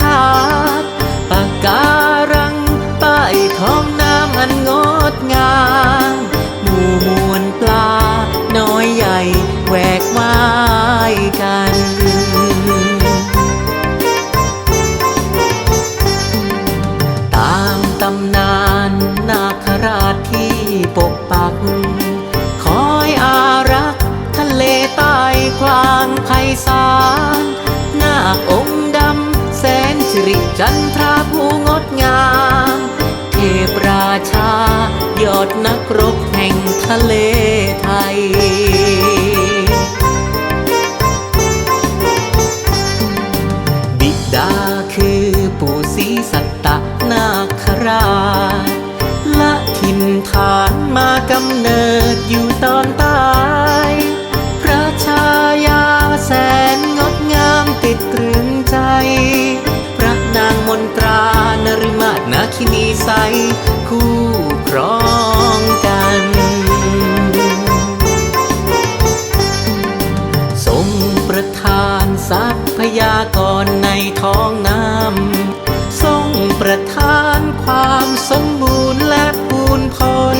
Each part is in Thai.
ชาติปากการังใต้ท้องน้ำอันงดงามหมู่มวลปลา น้อยใหญ่แหวกว่ายกันตามตำนานนาคราชที่ปกปัก คอยอารัก ทะเลใต้กว้างไพศาลนาคองค์ สิริจันทราผู้งดงาม เทพราชา ยอดนักรบแห่งทะเลไทย ทรัพยากรในท้องน้ำทรงประทานความสมบูรณ์และปูนผล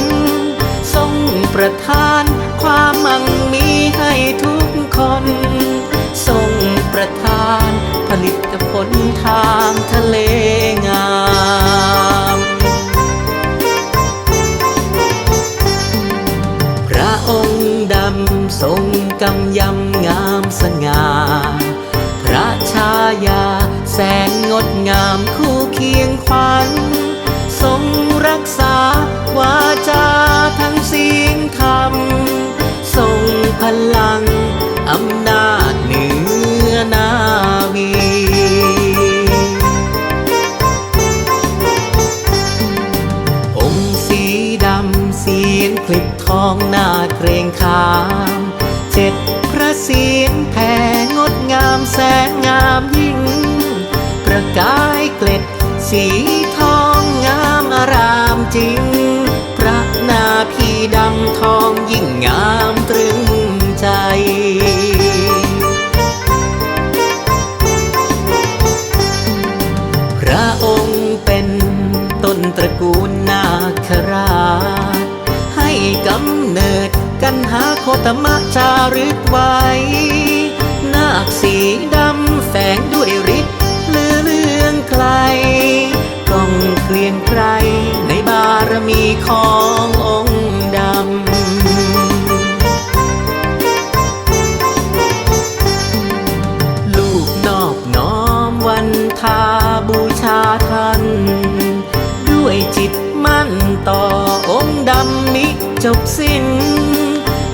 ทรงประทานความมั่งมีให้ทุกคน ทรงประทานผลิตผลทางทะเลงาม งามคู่เคียงขวัญทรงรักษาวาจาทั้งสิ้งธรรมทรงพลังอำนาจเหนือนาวีองค์สีดำเสียนคลิปทองหน้าเกรงขาม สีทองงามอารามจริง พระนาพีดำทองยิ่งงามตรึงใจ พระองค์เป็นต้นตระกูลนาคราช ให้กำเนิดกันหาโคตมะจารึกไว้ นาคสีดำแฝงด้วยฤ ทาบูชาท่าน ด้วยจิตมั่นต่อองค์ดำมิจบสิ้น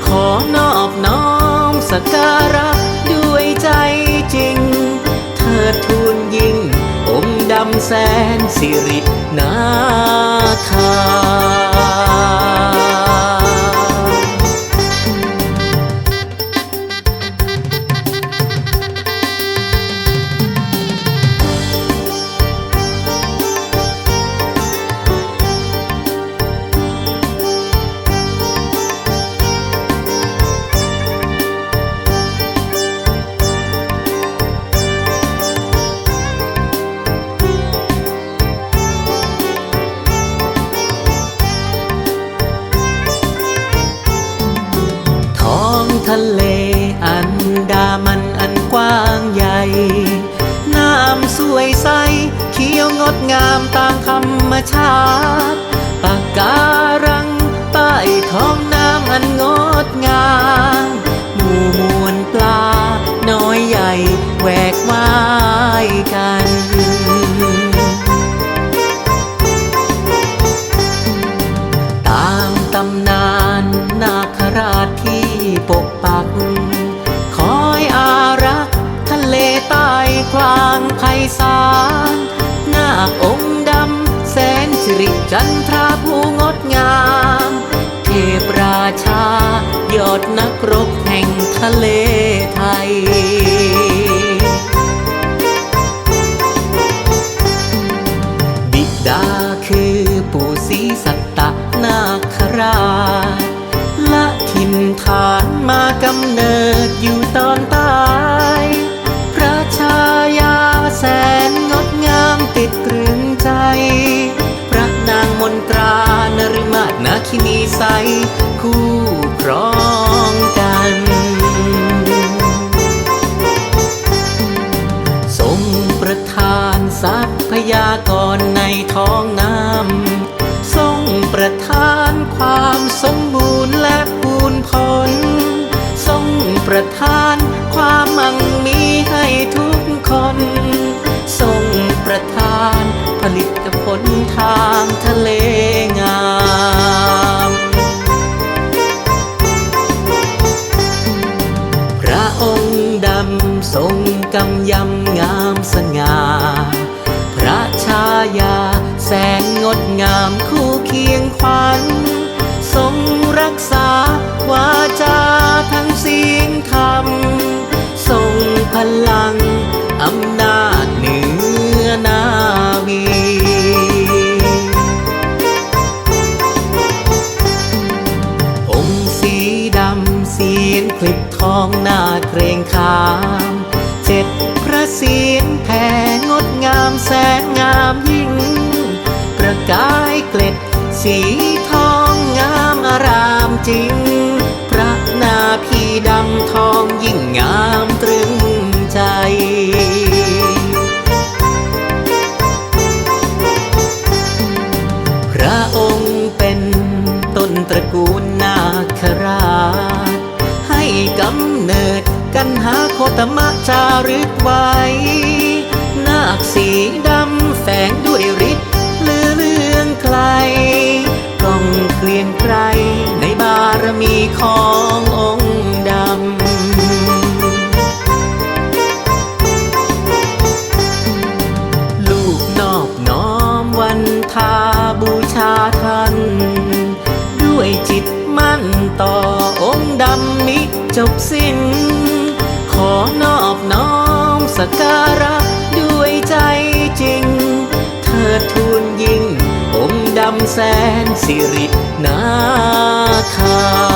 ขอนอบน้อมสักการะด้วยใจจริง เธอทูลยิ่ง องค์ดำแสนสิรินาคา ทะเลอันดามันอันกว้างใหญ่ น้ำสวยใส เขียวงดงามตามธรรมชาติ ริจันทราผู้งดงาม เทพราชา ยอดนักรบแห่งทะเลไทย บิดาคือปู่ศรีสัตตนาคราชละทิมนฐานมากำเนิดอยู่ตอนใต้ มาศนาคินีใสคู่ครองกัน ทรงประทานทรัพยากรในท้องน้ำ ทรงประทานความสมบูรณ์และพูนพลทรงประทานความมั่งมีให้ทุกคน ทรงประทานผลิตผลทาง คลิปทองหน้าเกรงขาม เจ็ดพระเศียรแผ่งดงามแสนงามยิ่ง ประกายเกล็ดสีทองงามอารามจริง พระนาพีดำทองาโคตมะจารึกไว้ นาคสีดำแฝงด้วยฤทธิ์ลือเลืองไกลก้องเกลียงไกรในบารมีขององค์ การะด้วยใจจริง เธอทูลยิ่ง องค์ดำแสนสิรินาคา